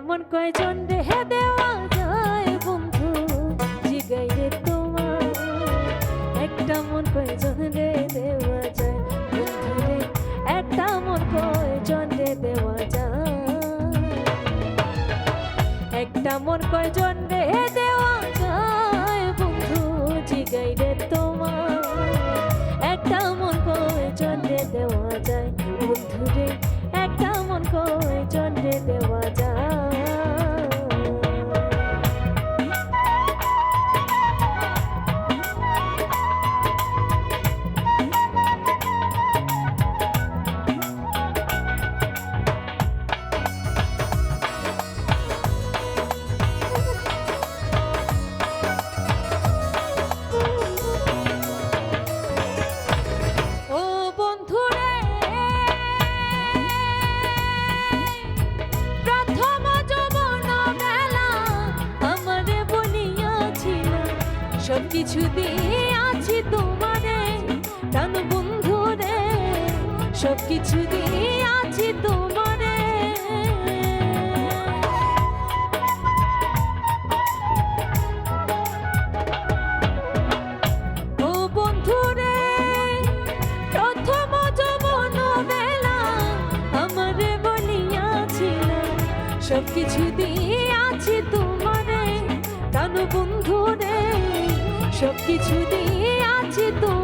মন কয়জন রেহে দেওয়া যায়, বন্ধু? জিগাই রে তোমার। একটা মন কয়জন রে দেওয়া যায়, বন্ধু রে? একটা মন কয়জন রে দেওয়া যায়? একটা মন কয়জন সব কিছু দিয়ে আছি তোমারে, প্রাণ বন্ধুরে সব কিছু দিয়ে আছি তোমারে। ও বন্ধুরে, প্রথম যৌবন বেলা আমারে বলিয়াছিল সব কিছু দিয়ে কিছু দিয়ে আছি তোমারে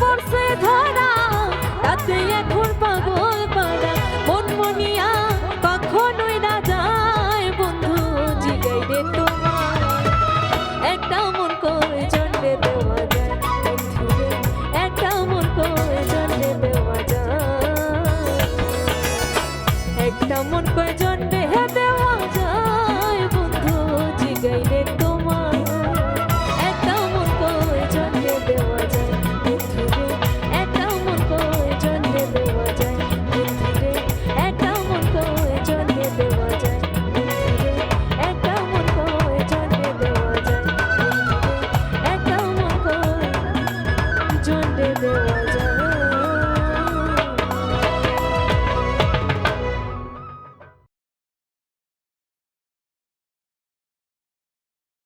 পড়ছে ধরা Happy.